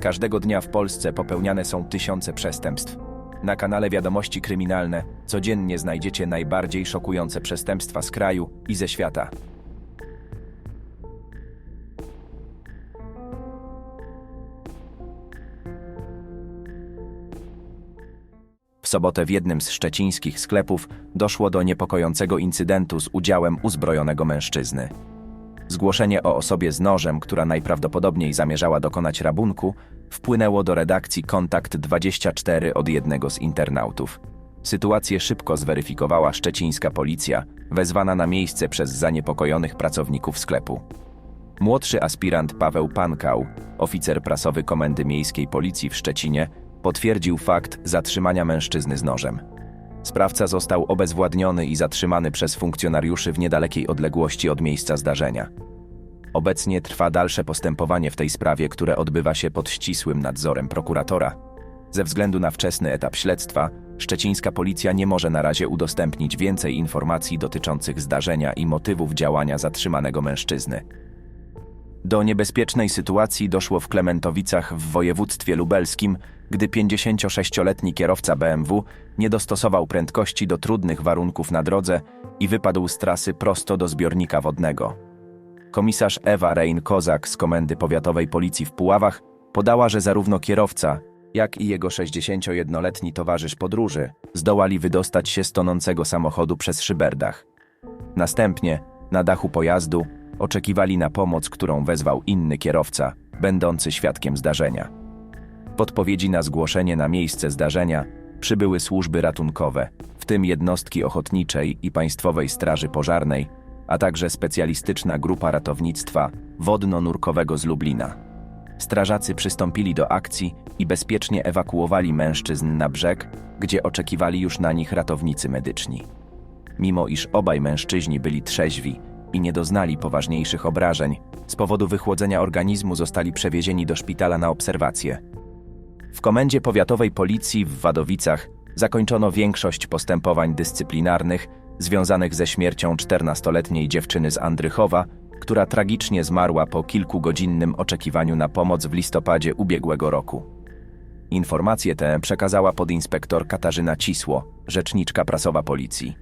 Każdego dnia w Polsce popełniane są tysiące przestępstw. Na kanale Wiadomości Kryminalne codziennie znajdziecie najbardziej szokujące przestępstwa z kraju i ze świata. W sobotę w jednym z szczecińskich sklepów doszło do niepokojącego incydentu z udziałem uzbrojonego mężczyzny. Zgłoszenie o osobie z nożem, która najprawdopodobniej zamierzała dokonać rabunku, wpłynęło do redakcji Kontakt 24 od jednego z internautów. Sytuację szybko zweryfikowała szczecińska policja, wezwana na miejsce przez zaniepokojonych pracowników sklepu. Młodszy aspirant Paweł Pankał, oficer prasowy Komendy Miejskiej Policji w Szczecinie, potwierdził fakt zatrzymania mężczyzny z nożem. Sprawca został obezwładniony i zatrzymany przez funkcjonariuszy w niedalekiej odległości od miejsca zdarzenia. Obecnie trwa dalsze postępowanie w tej sprawie, które odbywa się pod ścisłym nadzorem prokuratora. Ze względu na wczesny etap śledztwa, szczecińska policja nie może na razie udostępnić więcej informacji dotyczących zdarzenia i motywów działania zatrzymanego mężczyzny. Do niebezpiecznej sytuacji doszło w Klementowicach w województwie lubelskim, gdy 56-letni kierowca BMW nie dostosował prędkości do trudnych warunków na drodze i wypadł z trasy prosto do zbiornika wodnego. Komisarz Ewa Rein-Kozak z Komendy Powiatowej Policji w Puławach podała, że zarówno kierowca, jak i jego 61-letni towarzysz podróży zdołali wydostać się z tonącego samochodu przez szyberdach. Następnie, na dachu pojazdu, oczekiwali na pomoc, którą wezwał inny kierowca, będący świadkiem zdarzenia. Podpowiedzi na zgłoszenie na miejsce zdarzenia przybyły służby ratunkowe, w tym jednostki ochotniczej i Państwowej Straży Pożarnej, a także specjalistyczna grupa ratownictwa wodno-nurkowego z Lublina. Strażacy przystąpili do akcji i bezpiecznie ewakuowali mężczyzn na brzeg, gdzie oczekiwali już na nich ratownicy medyczni. Mimo iż obaj mężczyźni byli trzeźwi i nie doznali poważniejszych obrażeń, z powodu wychłodzenia organizmu zostali przewiezieni do szpitala na obserwację. W komendzie powiatowej policji w Wadowicach zakończono większość postępowań dyscyplinarnych związanych ze śmiercią 14-letniej dziewczyny z Andrychowa, która tragicznie zmarła po kilkugodzinnym oczekiwaniu na pomoc w listopadzie ubiegłego roku. Informację tę przekazała podinspektor Katarzyna Cisło, rzeczniczka prasowa policji.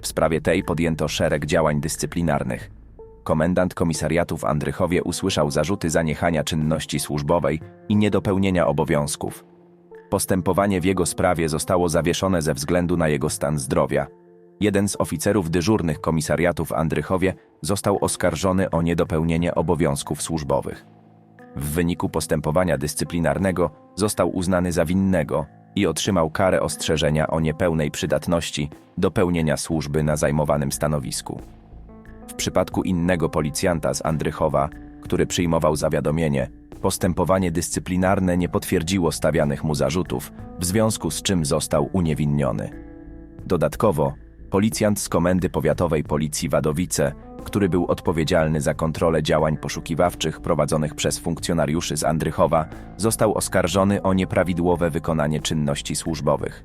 W sprawie tej podjęto szereg działań dyscyplinarnych. Komendant komisariatu w Andrychowie usłyszał zarzuty zaniechania czynności służbowej i niedopełnienia obowiązków. Postępowanie w jego sprawie zostało zawieszone ze względu na jego stan zdrowia. Jeden z oficerów dyżurnych komisariatu w Andrychowie został oskarżony o niedopełnienie obowiązków służbowych. W wyniku postępowania dyscyplinarnego został uznany za winnego i otrzymał karę ostrzeżenia o niepełnej przydatności do pełnienia służby na zajmowanym stanowisku. Przypadku innego policjanta z Andrychowa, który przyjmował zawiadomienie, postępowanie dyscyplinarne nie potwierdziło stawianych mu zarzutów, w związku z czym został uniewinniony. Dodatkowo, policjant z Komendy Powiatowej Policji Wadowice, który był odpowiedzialny za kontrolę działań poszukiwawczych prowadzonych przez funkcjonariuszy z Andrychowa, został oskarżony o nieprawidłowe wykonanie czynności służbowych.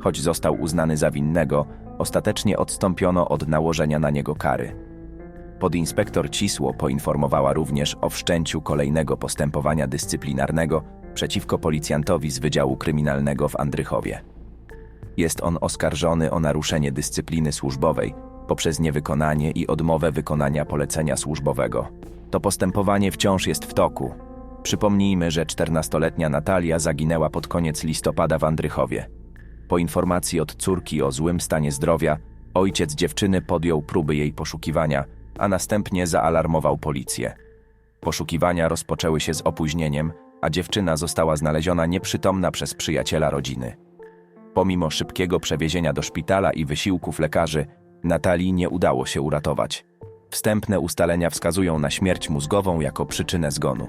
Choć został uznany za winnego, ostatecznie odstąpiono od nałożenia na niego kary. Podinspektor Cisło poinformowała również o wszczęciu kolejnego postępowania dyscyplinarnego przeciwko policjantowi z Wydziału Kryminalnego w Andrychowie. Jest on oskarżony o naruszenie dyscypliny służbowej poprzez niewykonanie i odmowę wykonania polecenia służbowego. To postępowanie wciąż jest w toku. Przypomnijmy, że 14-letnia Natalia zaginęła pod koniec listopada w Andrychowie. Po informacji od córki o złym stanie zdrowia, ojciec dziewczyny podjął próby jej poszukiwania, a następnie zaalarmował policję. Poszukiwania rozpoczęły się z opóźnieniem, a dziewczyna została znaleziona nieprzytomna przez przyjaciela rodziny. Pomimo szybkiego przewiezienia do szpitala i wysiłków lekarzy, Natalii nie udało się uratować. Wstępne ustalenia wskazują na śmierć mózgową jako przyczynę zgonu.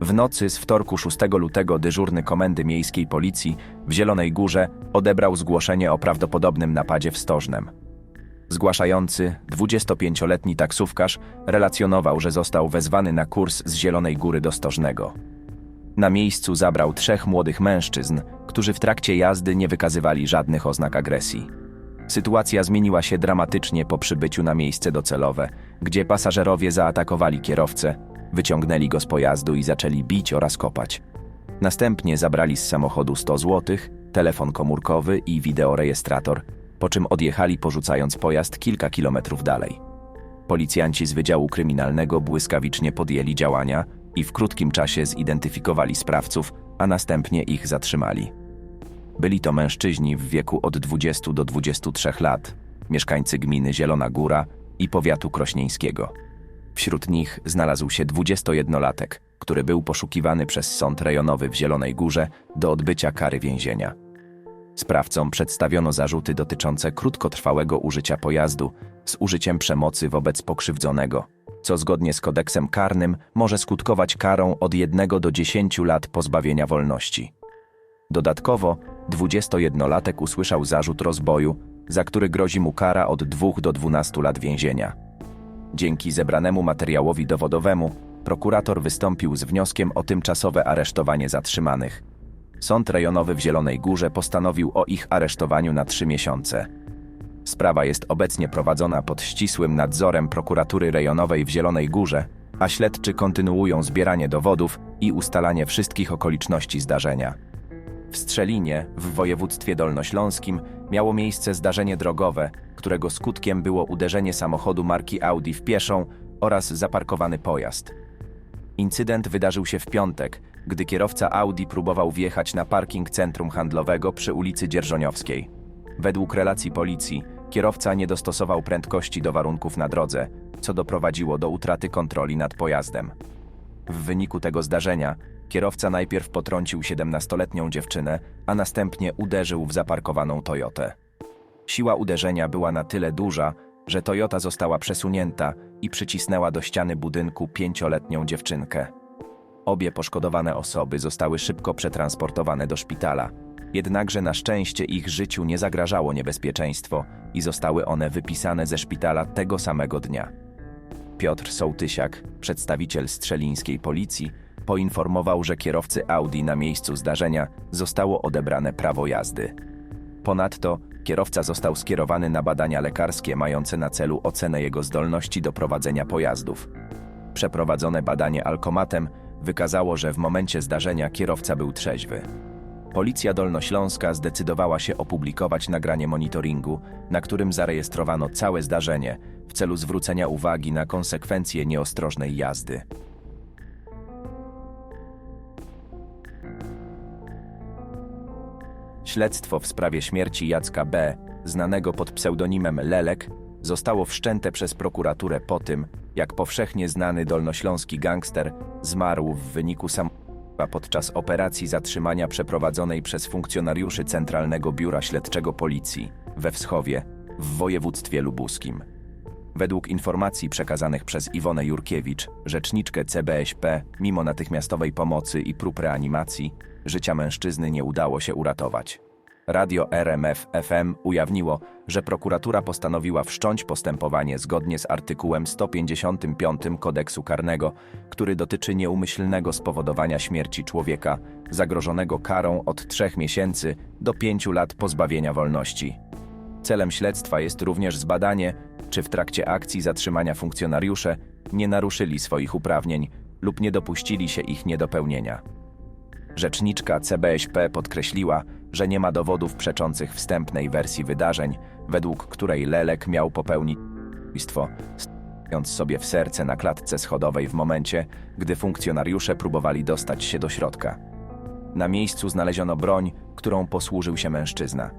W nocy z wtorku 6 lutego dyżurny Komendy Miejskiej Policji w Zielonej Górze odebrał zgłoszenie o prawdopodobnym napadzie w Stożnem. Zgłaszający, 25-letni taksówkarz, relacjonował, że został wezwany na kurs z Zielonej Góry do Stożnego. Na miejscu zabrał trzech młodych mężczyzn, którzy w trakcie jazdy nie wykazywali żadnych oznak agresji. Sytuacja zmieniła się dramatycznie po przybyciu na miejsce docelowe, gdzie pasażerowie zaatakowali kierowcę, Wyciągnęli go z pojazdu i zaczęli bić oraz kopać. Następnie zabrali z samochodu 100 zł, telefon komórkowy i wideorejestrator, po czym odjechali porzucając pojazd kilka kilometrów dalej. Policjanci z Wydziału Kryminalnego błyskawicznie podjęli działania i w krótkim czasie zidentyfikowali sprawców, a następnie ich zatrzymali. Byli to mężczyźni w wieku od 20 do 23 lat, mieszkańcy gminy Zielona Góra i powiatu krośnieńskiego. Wśród nich znalazł się 21-latek, który był poszukiwany przez sąd rejonowy w Zielonej Górze do odbycia kary więzienia. Sprawcom przedstawiono zarzuty dotyczące krótkotrwałego użycia pojazdu z użyciem przemocy wobec pokrzywdzonego, co zgodnie z kodeksem karnym może skutkować karą od 1 do 10 lat pozbawienia wolności. Dodatkowo 21-latek usłyszał zarzut rozboju, za który grozi mu kara od 2 do 12 lat więzienia. Dzięki zebranemu materiałowi dowodowemu prokurator wystąpił z wnioskiem o tymczasowe aresztowanie zatrzymanych. Sąd rejonowy w Zielonej Górze postanowił o ich aresztowaniu na trzy miesiące. Sprawa jest obecnie prowadzona pod ścisłym nadzorem prokuratury rejonowej w Zielonej Górze, a śledczy kontynuują zbieranie dowodów i ustalanie wszystkich okoliczności zdarzenia. W Strzelinie, w województwie dolnośląskim, miało miejsce zdarzenie drogowe, którego skutkiem było uderzenie samochodu marki Audi w pieszą oraz zaparkowany pojazd. Incydent wydarzył się w piątek, gdy kierowca Audi próbował wjechać na parking centrum handlowego przy ulicy Dzierżoniowskiej. Według relacji policji, kierowca nie dostosował prędkości do warunków na drodze, co doprowadziło do utraty kontroli nad pojazdem. W wyniku tego zdarzenia kierowca najpierw potrącił 17-letnią dziewczynę, a następnie uderzył w zaparkowaną Toyotę. Siła uderzenia była na tyle duża, że Toyota została przesunięta i przycisnęła do ściany budynku pięcioletnią dziewczynkę. Obie poszkodowane osoby zostały szybko przetransportowane do szpitala, jednakże na szczęście ich życiu nie zagrażało niebezpieczeństwo i zostały one wypisane ze szpitala tego samego dnia. Piotr Sołtysiak, przedstawiciel strzelińskiej policji, poinformował, że kierowcy Audi na miejscu zdarzenia zostało odebrane prawo jazdy. Ponadto kierowca został skierowany na badania lekarskie mające na celu ocenę jego zdolności do prowadzenia pojazdów. Przeprowadzone badanie alkomatem wykazało, że w momencie zdarzenia kierowca był trzeźwy. Policja Dolnośląska zdecydowała się opublikować nagranie monitoringu, na którym zarejestrowano całe zdarzenie w celu zwrócenia uwagi na konsekwencje nieostrożnej jazdy. Śledztwo w sprawie śmierci Jacka B., znanego pod pseudonimem Lelek, zostało wszczęte przez prokuraturę po tym, jak powszechnie znany dolnośląski gangster zmarł w wyniku samobójstwa podczas operacji zatrzymania przeprowadzonej przez funkcjonariuszy Centralnego Biura Śledczego Policji we Wschowie w województwie lubuskim. Według informacji przekazanych przez Iwonę Jurkiewicz, rzeczniczkę CBŚP, mimo natychmiastowej pomocy i prób reanimacji, życia mężczyzny nie udało się uratować. Radio RMF FM ujawniło, że prokuratura postanowiła wszcząć postępowanie zgodnie z artykułem 155 kodeksu karnego, który dotyczy nieumyślnego spowodowania śmierci człowieka zagrożonego karą od 3 miesięcy do 5 lat pozbawienia wolności. Celem śledztwa jest również zbadanie, czy w trakcie akcji zatrzymania funkcjonariusze nie naruszyli swoich uprawnień lub nie dopuścili się ich niedopełnienia. Rzeczniczka CBŚP podkreśliła, że nie ma dowodów przeczących wstępnej wersji wydarzeń, według której Lelek miał popełnić zabójstwo, stawiając sobie w serce na klatce schodowej w momencie, gdy funkcjonariusze próbowali dostać się do środka. Na miejscu znaleziono broń, którą posłużył się mężczyzna.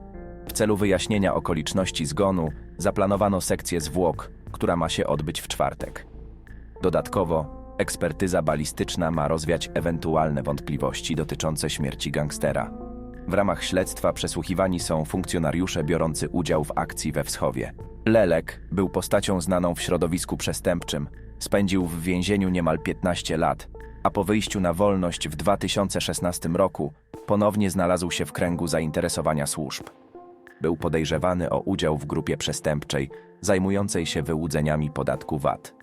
W celu wyjaśnienia okoliczności zgonu zaplanowano sekcję zwłok, która ma się odbyć w czwartek. Dodatkowo, ekspertyza balistyczna ma rozwiać ewentualne wątpliwości dotyczące śmierci gangstera. W ramach śledztwa przesłuchiwani są funkcjonariusze biorący udział w akcji we Wschowie. Lelek był postacią znaną w środowisku przestępczym. Spędził w więzieniu niemal 15 lat, a po wyjściu na wolność w 2016 roku ponownie znalazł się w kręgu zainteresowania służb. Był podejrzewany o udział w grupie przestępczej zajmującej się wyłudzeniami podatku VAT.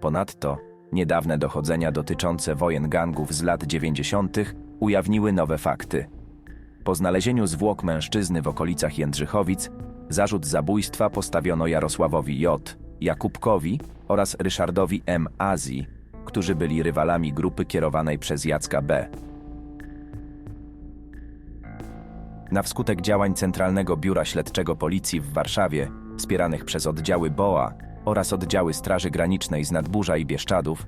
Ponadto niedawne dochodzenia dotyczące wojen gangów z lat 90. ujawniły nowe fakty. Po znalezieniu zwłok mężczyzny w okolicach Jędrzychowic, zarzut zabójstwa postawiono Jarosławowi J., Jakubkowi oraz Ryszardowi M. Azji, którzy byli rywalami grupy kierowanej przez Jacka B. Na wskutek działań Centralnego Biura Śledczego Policji w Warszawie, wspieranych przez oddziały BOA oraz oddziały Straży Granicznej z Nadburza i Bieszczadów,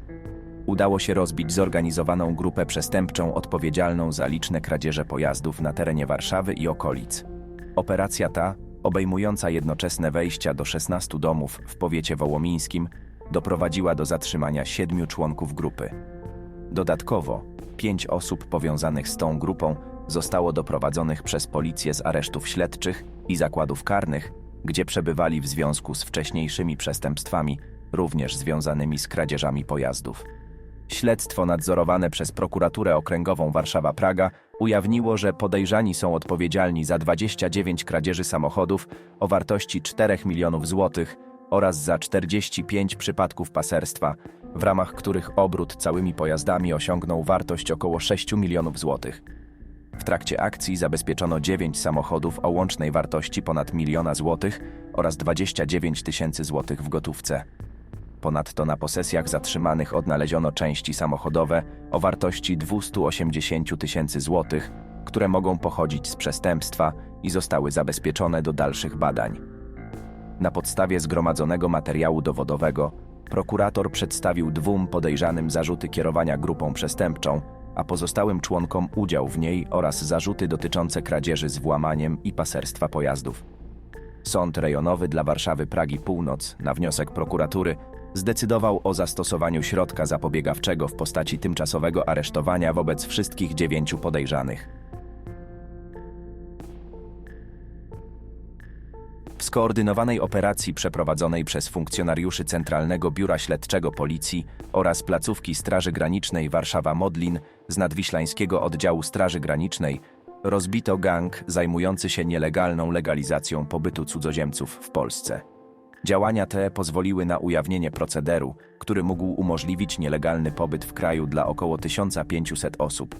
udało się rozbić zorganizowaną grupę przestępczą odpowiedzialną za liczne kradzieże pojazdów na terenie Warszawy i okolic. Operacja ta, obejmująca jednoczesne wejścia do 16 domów w powiecie wołomińskim, doprowadziła do zatrzymania siedmiu członków grupy. Dodatkowo, pięć osób powiązanych z tą grupą zostało doprowadzonych przez policję z aresztów śledczych i zakładów karnych, gdzie przebywali w związku z wcześniejszymi przestępstwami, również związanymi z kradzieżami pojazdów. Śledztwo nadzorowane przez prokuraturę okręgową Warszawa-Praga ujawniło, że podejrzani są odpowiedzialni za 29 kradzieży samochodów o wartości 4 milionów złotych oraz za 45 przypadków paserstwa, w ramach których obrót całymi pojazdami osiągnął wartość około 6 milionów złotych. W trakcie akcji zabezpieczono 9 samochodów o łącznej wartości ponad miliona złotych oraz 29 tysięcy złotych w gotówce. Ponadto na posesjach zatrzymanych odnaleziono części samochodowe o wartości 280 tysięcy złotych, które mogą pochodzić z przestępstwa i zostały zabezpieczone do dalszych badań. Na podstawie zgromadzonego materiału dowodowego prokurator przedstawił dwóm podejrzanym zarzuty kierowania grupą przestępczą, a pozostałym członkom udział w niej oraz zarzuty dotyczące kradzieży z włamaniem i paserstwa pojazdów. Sąd rejonowy dla Warszawy Pragi Północ na wniosek prokuratury zdecydował o zastosowaniu środka zapobiegawczego w postaci tymczasowego aresztowania wobec wszystkich dziewięciu podejrzanych. W skoordynowanej operacji przeprowadzonej przez funkcjonariuszy Centralnego Biura Śledczego Policji oraz placówki Straży Granicznej Warszawa-Modlin z nadwiślańskiego oddziału Straży Granicznej rozbito gang zajmujący się nielegalną legalizacją pobytu cudzoziemców w Polsce. Działania te pozwoliły na ujawnienie procederu, który mógł umożliwić nielegalny pobyt w kraju dla około 1500 osób.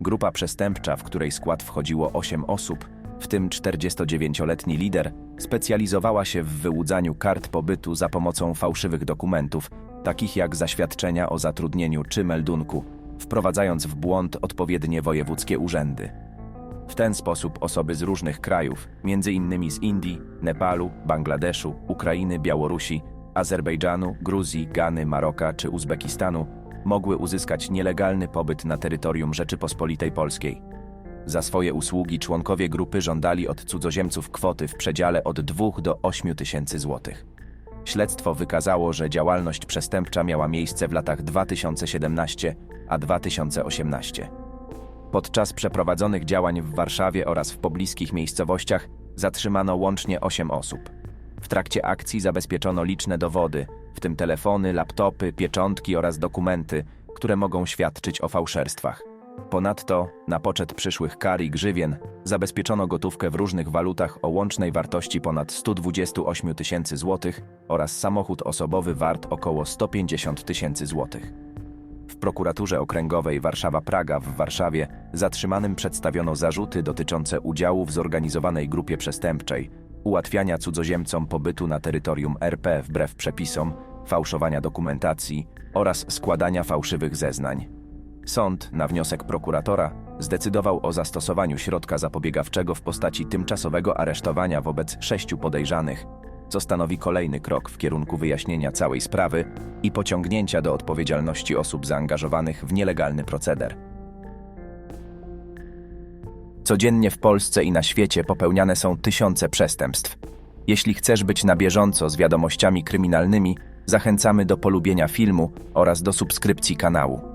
Grupa przestępcza, w której skład wchodziło 8 osób, w tym 49-letni lider, specjalizowała się w wyłudzaniu kart pobytu za pomocą fałszywych dokumentów, takich jak zaświadczenia o zatrudnieniu czy meldunku, wprowadzając w błąd odpowiednie wojewódzkie urzędy. W ten sposób osoby z różnych krajów, m.in. z Indii, Nepalu, Bangladeszu, Ukrainy, Białorusi, Azerbejdżanu, Gruzji, Gany, Maroka czy Uzbekistanu, mogły uzyskać nielegalny pobyt na terytorium Rzeczypospolitej Polskiej. Za swoje usługi członkowie grupy żądali od cudzoziemców kwoty w przedziale od 2 do 8 tysięcy złotych. Śledztwo wykazało, że działalność przestępcza miała miejsce w latach 2017 a 2018. Podczas przeprowadzonych działań w Warszawie oraz w pobliskich miejscowościach zatrzymano łącznie 8 osób. W trakcie akcji zabezpieczono liczne dowody, w tym telefony, laptopy, pieczątki oraz dokumenty, które mogą świadczyć o fałszerstwach. Ponadto, na poczet przyszłych kar i grzywien, zabezpieczono gotówkę w różnych walutach o łącznej wartości ponad 128 tysięcy złotych oraz samochód osobowy wart około 150 tysięcy złotych. Prokuraturze okręgowej Warszawa-Praga w Warszawie zatrzymanym przedstawiono zarzuty dotyczące udziału w zorganizowanej grupie przestępczej, ułatwiania cudzoziemcom pobytu na terytorium RP wbrew przepisom, fałszowania dokumentacji oraz składania fałszywych zeznań. Sąd, na wniosek prokuratora, zdecydował o zastosowaniu środka zapobiegawczego w postaci tymczasowego aresztowania wobec sześciu podejrzanych, co stanowi kolejny krok w kierunku wyjaśnienia całej sprawy i pociągnięcia do odpowiedzialności osób zaangażowanych w nielegalny proceder. Codziennie w Polsce i na świecie popełniane są tysiące przestępstw. Jeśli chcesz być na bieżąco z wiadomościami kryminalnymi, zachęcamy do polubienia filmu oraz do subskrypcji kanału.